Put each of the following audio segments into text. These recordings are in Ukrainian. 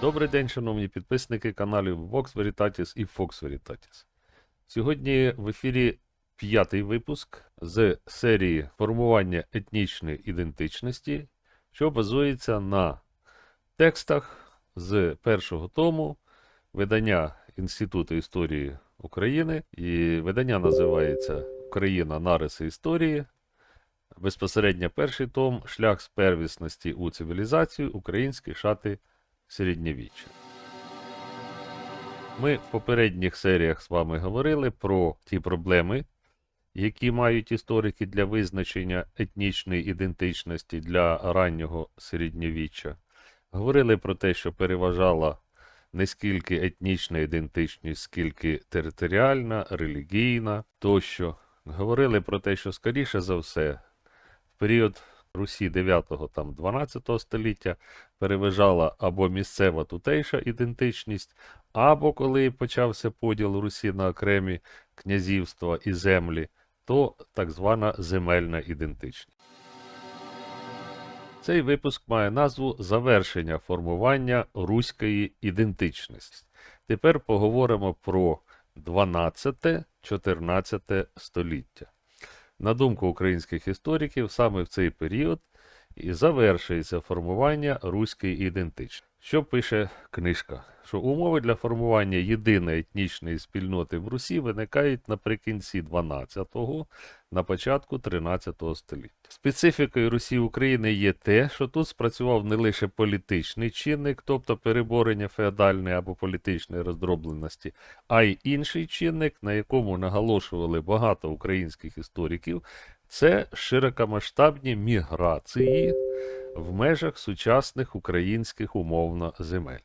Добрий день, шановні підписники каналів Vox Veritatis і Fox Veritatis. Сьогодні в ефірі п'ятий випуск з серії формування етнічної ідентичності, що базується на текстах з першого тому видання Інституту історії України. І видання називається Україна нариси історії. Безпосередньо перший том Шлях з первісності у цивілізацію Українські шати середньовіччя. Ми в попередніх серіях з вами говорили про ті проблеми, які мають історики для визначення етнічної ідентичності для раннього середньовіччя. Говорили про те, що переважала не скільки етнічна ідентичність, скільки територіальна, релігійна тощо. Говорили про те, що скоріше за все, в період Русі 9-12 століття переважала або місцева тутейша ідентичність, або коли почався поділ Русі на окремі князівства і землі, то так звана земельна ідентичність. Цей випуск має назву Завершення формування руської ідентичності. Тепер поговоримо про 12-14 століття. На думку українських істориків, саме в цей період і завершується формування руської ідентичності. Що пише книжка? Що умови для формування єдиної етнічної спільноти в Русі виникають наприкінці 12-го, на початку 13-го століття. Специфікою Русі України є те, що тут спрацював не лише політичний чинник, тобто переборення феодальної або політичної роздробленості, а й інший чинник, на якому наголошували багато українських істориків, це широкомасштабні міграції в межах сучасних українських умовно земель.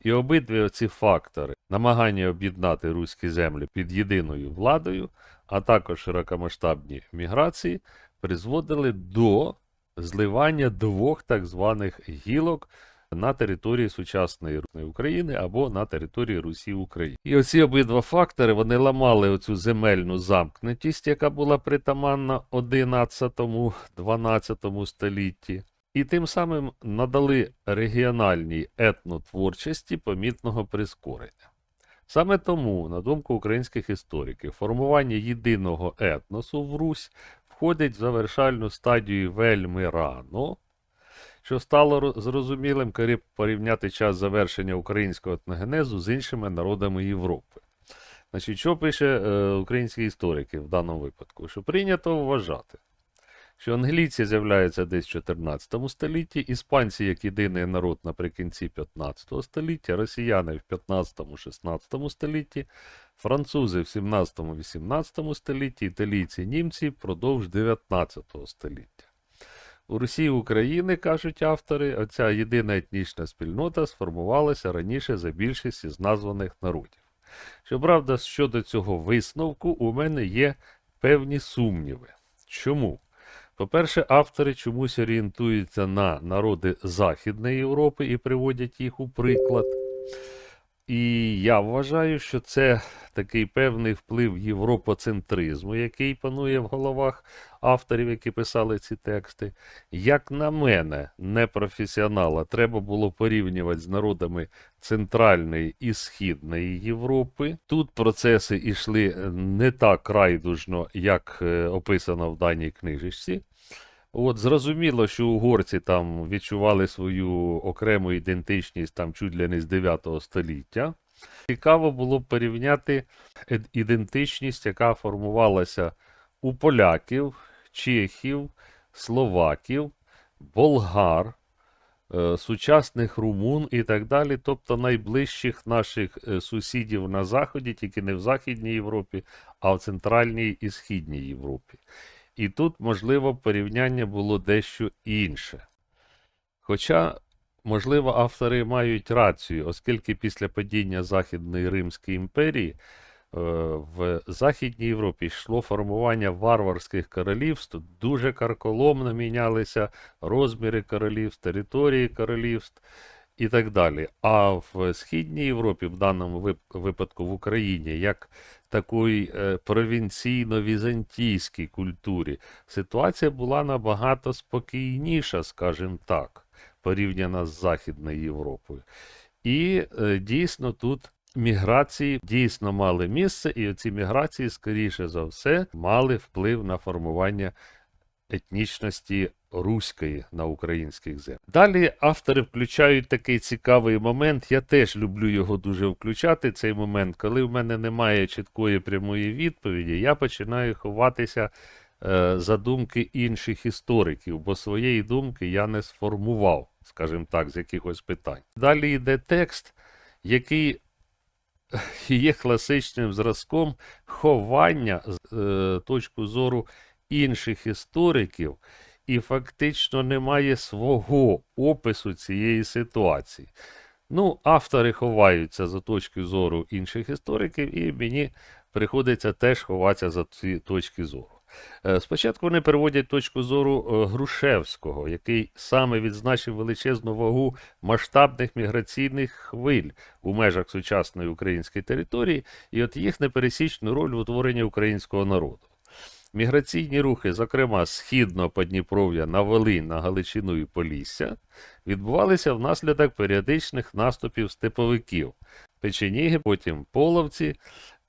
І обидві ці фактори намагання об'єднати руські землі під єдиною владою, а також широкомасштабні міграції, призводили до зливання двох так званих гілок на території сучасної України або на території Русі України. І оці обидва фактори вони ламали оцю земельну замкнутість, яка була притаманна 11-12 столітті, і тим самим надали регіональній етнотворчості помітного прискорення. Саме тому, на думку українських істориків, формування єдиного етносу в Русь входить в завершальну стадію вельми рано, що стало зрозумілим, коли порівняти час завершення українського етногенезу з іншими народами Європи. Значить, що пише е, українські історики в даному випадку? Що прийнято вважати, що англійці з'являються десь в 14 столітті, іспанці як єдиний народ наприкінці 15 століття, росіяни в 15-16 столітті, французи в 17-18 столітті, італійці, німці впродовж 19 століття. У Росії України, кажуть автори, оця єдина етнічна спільнота сформувалася раніше за більшість із названих народів. Щоправда, щодо цього висновку у мене є певні сумніви. Чому? По-перше, автори чомусь орієнтуються на народи Західної Європи і приводять їх у приклад. І я вважаю, що це такий певний вплив європоцентризму, який панує в головах авторів, які писали ці тексти. Як на мене, непрофесіонала, треба було порівнювати з народами Центральної і Східної Європи. Тут процеси йшли не так райдужно, як е, описано в даній книжечці. От зрозуміло, що угорці там відчували свою окрему ідентичність там чуть ли не з 9 століття. Цікаво було порівняти ідентичність, яка формувалася у поляків, чехів, словаків, болгар, е, сучасних румун і так далі, тобто найближчих наших е, сусідів на Заході, тільки не в Західній Європі, а в Центральній і Східній Європі. І тут, можливо, порівняння було дещо інше. Хоча, можливо, автори мають рацію, оскільки після падіння Західної Римської імперії е, в Західній Європі йшло формування варварських королівств, дуже карколомно мінялися розміри королівств, території королівств і так далі. А в Східній Європі, в даному випадку в Україні, як такої е, провінційно-візантійській культурі, ситуація була набагато спокійніша, скажімо так, порівняно з Західною Європою. І е, дійсно тут міграції дійсно мали місце, і оці міграції, скоріше за все, мали вплив на формування етнічності руської на українських землях. Далі автори включають такий цікавий момент. Я теж люблю його дуже включати. Цей момент, коли в мене немає чіткої прямої відповіді, я починаю ховатися е, за думки інших істориків, бо своєї думки я не сформував, скажімо так, з якихось питань. Далі йде текст, який є класичним зразком ховання з е, точки зору інших істориків, і фактично немає свого опису цієї ситуації. Ну, автори ховаються за точки зору інших істориків, і мені приходиться теж ховатися за ці точки зору. Е, Спочатку вони переводять точку зору е, Грушевського, який саме відзначив величезну вагу масштабних міграційних хвиль у межах сучасної української території, і от їх непересічну роль в утворенні українського народу. Міграційні рухи, зокрема з східного Подніпров'я на Волинь, на Галичину і Полісся, відбувалися внаслідок періодичних наступів степовиків. Печеніги, потім половці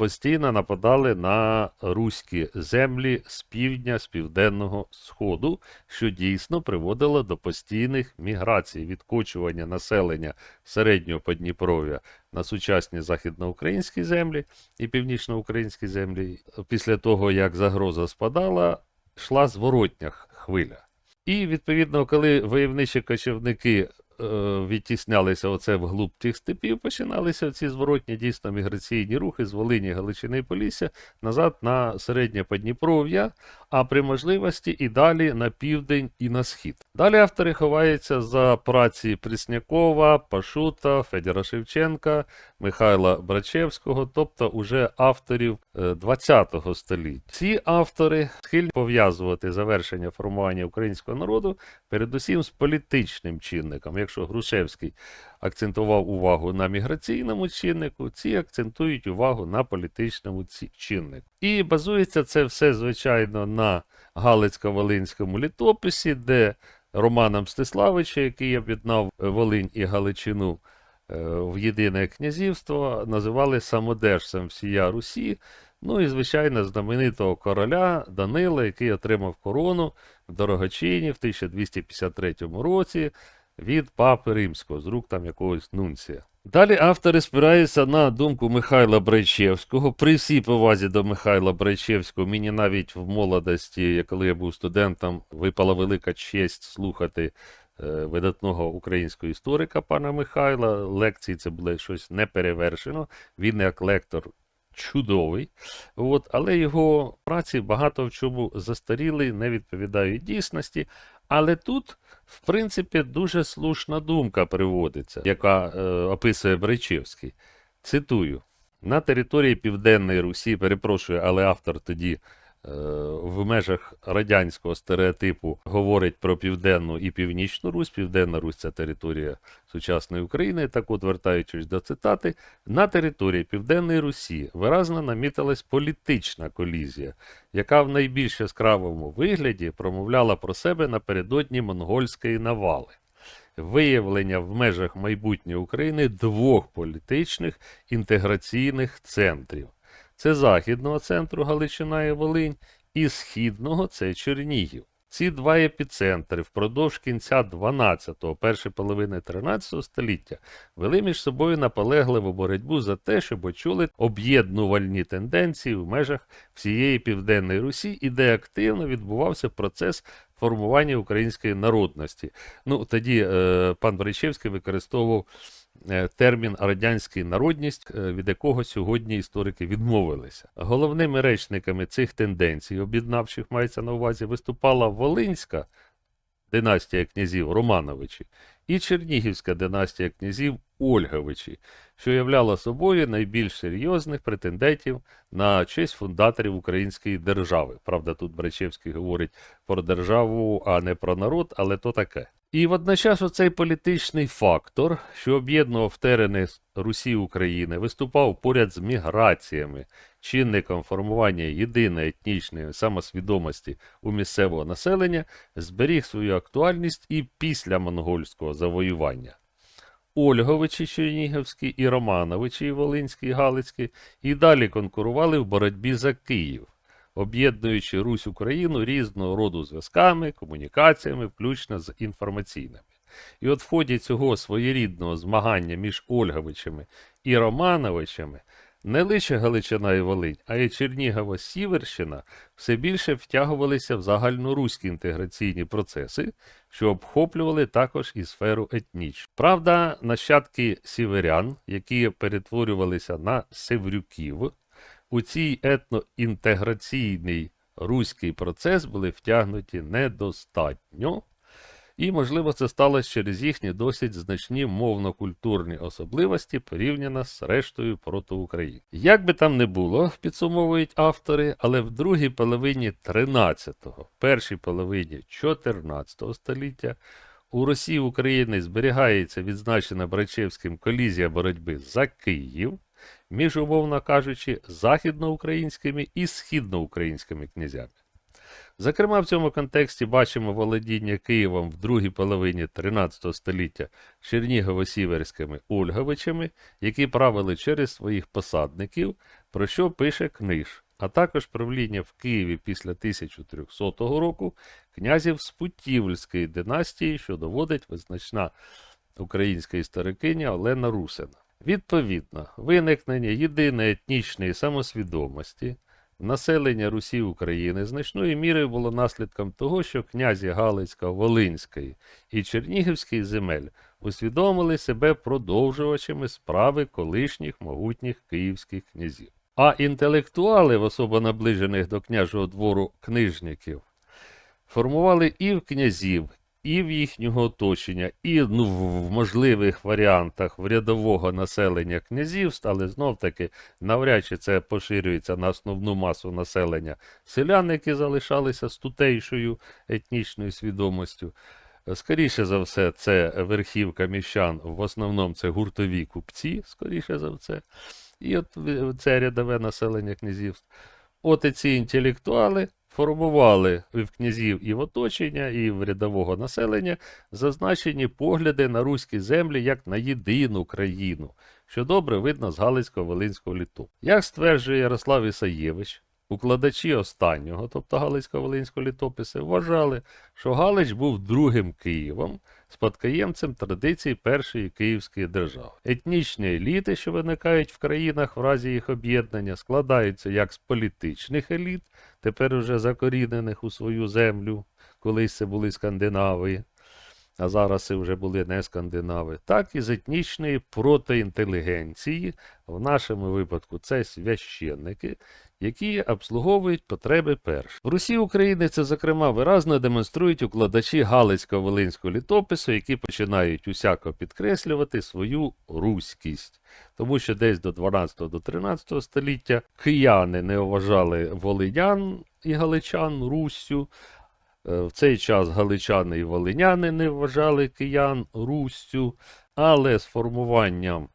постійно нападали на руські землі з півдня, з південного сходу, що дійсно приводило до постійних міграцій, відкочування населення середнього Подніпров'я на сучасні західноукраїнські землі і північноукраїнські землі. Після того, як загроза спадала, йшла зворотня хвиля. І, відповідно, коли войовничі кочівники відтіснялися оце вглуб тих степів, починалися ці зворотні дійсно міграційні рухи з Волині, Галичини і Полісся назад на середнє Подніпров'я, а при можливості і далі на південь і на схід. Далі автори ховаються за праці Преснякова, Пашута, Федіра Шевченка, Михайла Брачевського, тобто уже авторів е, 20 століття. Ці автори схильні пов'язувати завершення формування українського народу передусім з політичним чинником. Якщо Грушевський акцентував увагу на міграційному чиннику, ці акцентують увагу на політичному чиннику. І базується це все, звичайно, на Галицько-Волинському літописі, де Романом Мстиславича, який об'єднав е, Волинь і Галичину е, в єдине князівство, називали самодержцем всія Русі. Ну і, звичайно, знаменитого короля Данила, який отримав корону в Дорогочині в 1253 році від папи римського, з рук там якогось нунція. Далі автори спираються на думку Михайла Брайчевського. При всій повазі до Михайла Брайчевського, мені навіть в молодості, коли я був студентом, випала велика честь слухати е, видатного українського історика пана Михайла. Лекції це було щось неперевершено. Він як лектор чудовий. От, але його праці багато в чому застаріли, не відповідають дійсності. Але тут, в принципі, дуже слушна думка приводиться, яка е, описує Брайчевський. Цитую: на території Південної Русі, перепрошую, але автор тоді е, в межах радянського стереотипу говорить про Південну і Північну Русь. Південна Русь це територія сучасної України. Так от, вертаючись до цитати, на території Південної Русі виразно намітилась політична колізія, яка в найбільш яскравому вигляді промовляла про себе напередодні монгольської навали. Виявлення в межах майбутньої України двох політичних інтеграційних центрів. Це західного центру Галичина і Волинь і східного це Чернігів. Ці два епіцентри впродовж кінця 12-го, першої половини 13 століття вели між собою наполегливу боротьбу за те, щоб очули об'єднувальні тенденції в межах всієї Південної Русі, і де активно відбувався процес формування української народності. Ну, тоді е, пан Брайчевський використовував термін радянська народність, е, від якого сьогодні історики відмовилися. Головними речниками цих тенденцій, об'єднавших мається на увазі, виступала Волинська династія князів Романовичі і Чернігівська династія князів Ольговичі, що являла собою найбільш серйозних претендентів на честь фундаторів української держави. Правда, тут Брачевський говорить про державу, а не про народ, але то таке. І водночас оцей політичний фактор, що об'єднував терени Русі України, виступав поряд з міграціями, чинником формування єдиної етнічної самосвідомості у місцевого населення, зберіг свою актуальність і після монгольського завоювання. Ольговичі Чернігівські і Романовичі Волинський і Галицький і далі конкурували в боротьбі за Київ, об'єднуючи Русь Україну різного роду зв'язками, комунікаціями, включно з інформаційними. І от в ході цього своєрідного змагання між Ольговичами і Романовичами не лише Галичина і Волинь, а й Чернігово-Сіверщина все більше втягувалися в загальноруські інтеграційні процеси, що обхоплювали також і сферу етнічну. Правда, нащадки сіверян, які перетворювалися на севрюків, у цій етноінтеграційний руський процес були втягнуті недостатньо. І, можливо, це сталося через їхні досить значні мовно-культурні особливості порівняно з рештою протоукраїн. Як би там не було, підсумовують автори, але в другій половині 13-го, першій половині 14 століття у Росії України зберігається відзначена Брачевським колізія боротьби за Київ між, умовно кажучи, західноукраїнськими і східноукраїнськими князями. Зокрема, в цьому контексті бачимо володіння Києвом в другій половині 13 століття Чернігово-Сіверськими Ольговичами, які правили через своїх посадників, про що пише книж, а також правління в Києві після 1300 року князів з Путівльської династії, що доводить визначна українська історикиня Олена Русина. Відповідно, виникнення єдиної етнічної самосвідомості населення Русі України значною мірою було наслідком того, що князі Галицького, Волинської і Чернігівської земель усвідомили себе продовжувачами справи колишніх могутніх київських князів. А інтелектуали, в особо наближених до княжого двору книжників, формували і в князів, і в їхнього оточення, і ну, в можливих варіантах в рядового населення князівств, але знов таки навряд чи це поширюється на основну масу населення селян, які залишалися з тутейшою етнічною свідомістю. Скоріше за все, це верхівка міщан, в основному це гуртові купці, скоріше за все. І от це рядове населення князівств. От і ці інтелектуали формували в князів і в оточення, і в рядового населення зазначені погляди на руські землі як на єдину країну, що добре видно з Галицько-Волинського літу. Як стверджує Ярослав Ісаєвич, укладачі останнього, тобто Галицько-Волинського літопису, вважали, що Галич був другим Києвом, спадкоємцем традицій першої Київської держави. Етнічні еліти, що виникають в країнах в разі їх об'єднання, складаються як з політичних еліт, тепер уже закорінених у свою землю, колись це були скандинави, а зараз це вже були не скандинави, так і з етнічної протоінтелігенції, в нашому випадку це священники, які обслуговують потреби перших. В Русі України це, зокрема, виразно демонструють укладачі Галицько-Волинського літопису, які починають усяко підкреслювати свою руськість. Тому що десь до 12 до 13 століття кияни не вважали волинян і галичан Руссю. Е, В цей час галичани і волиняни не вважали киян Руссю, але з формуванням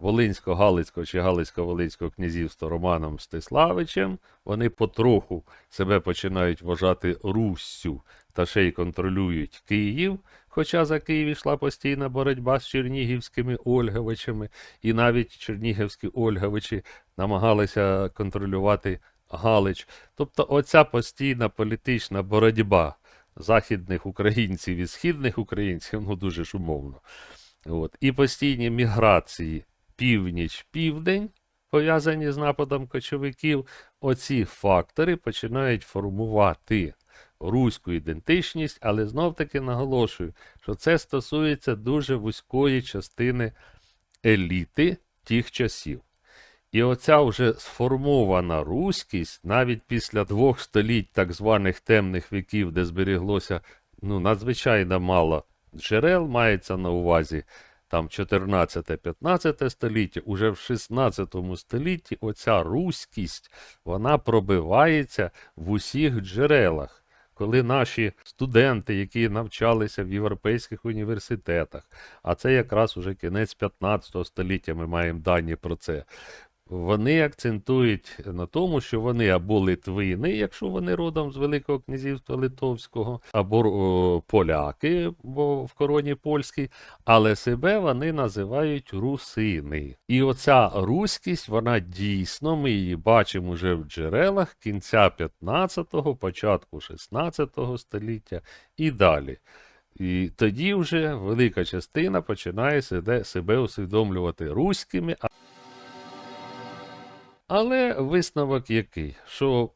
Волинсько-Галицького чи Галицько-Волинського князівства Романом Мстиславичем вони потроху себе починають вважати Руссю та ще й контролюють Київ, хоча за Київ йшла постійна боротьба з чернігівськими Ольговичами, і навіть чернігівські Ольговичі намагалися контролювати Галич. Тобто оця постійна політична боротьба західних українців і східних українців, ну дуже ж умовно. От. І постійні міграції північ-південь, пов'язані з нападом кочовиків, оці фактори починають формувати руську ідентичність, але знов-таки наголошую, що це стосується дуже вузької частини еліти тих часів. І оця вже сформована руськість, навіть після двох століть так званих темних віків, де зберіглося ну, надзвичайно мало джерел, мається на увазі там 14-15 століття, уже в 16 столітті оця руськість, вона пробивається в усіх джерелах. Коли наші студенти, які навчалися в європейських університетах, а це якраз уже кінець 15 століття, ми маємо дані про це, вони акцентують на тому, що вони або литвини, якщо вони родом з Великого князівства Литовського, або о, поляки, бо в короні польській, але себе вони називають русини. І оця руськість, вона дійсно, ми її бачимо вже в джерелах кінця 15-го, початку 16-го століття і далі. І тоді вже велика частина починає себе, усвідомлювати руськими. Але висновок який? Що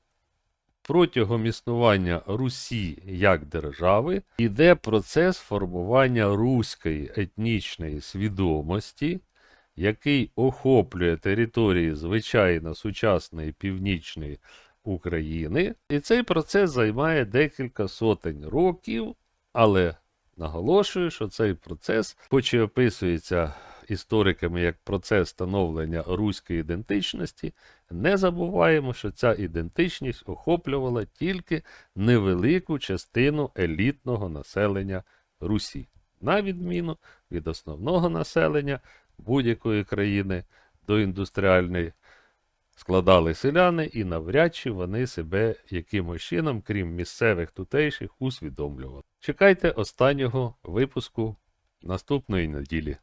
протягом існування Русі як держави йде процес формування руської етнічної свідомості, який охоплює території звичайно сучасної північної України. І цей процес займає декілька сотень років, але наголошую, що цей процес, хоч і описується істориками як процес становлення руської ідентичності, не забуваємо, що ця ідентичність охоплювала тільки невелику частину елітного населення Русі, на відміну від основного населення будь-якої країни доіндустріальної складали селяни, і навряд чи вони себе якимось чином, крім місцевих тутейших, усвідомлювали. Чекайте останнього випуску наступної неділі.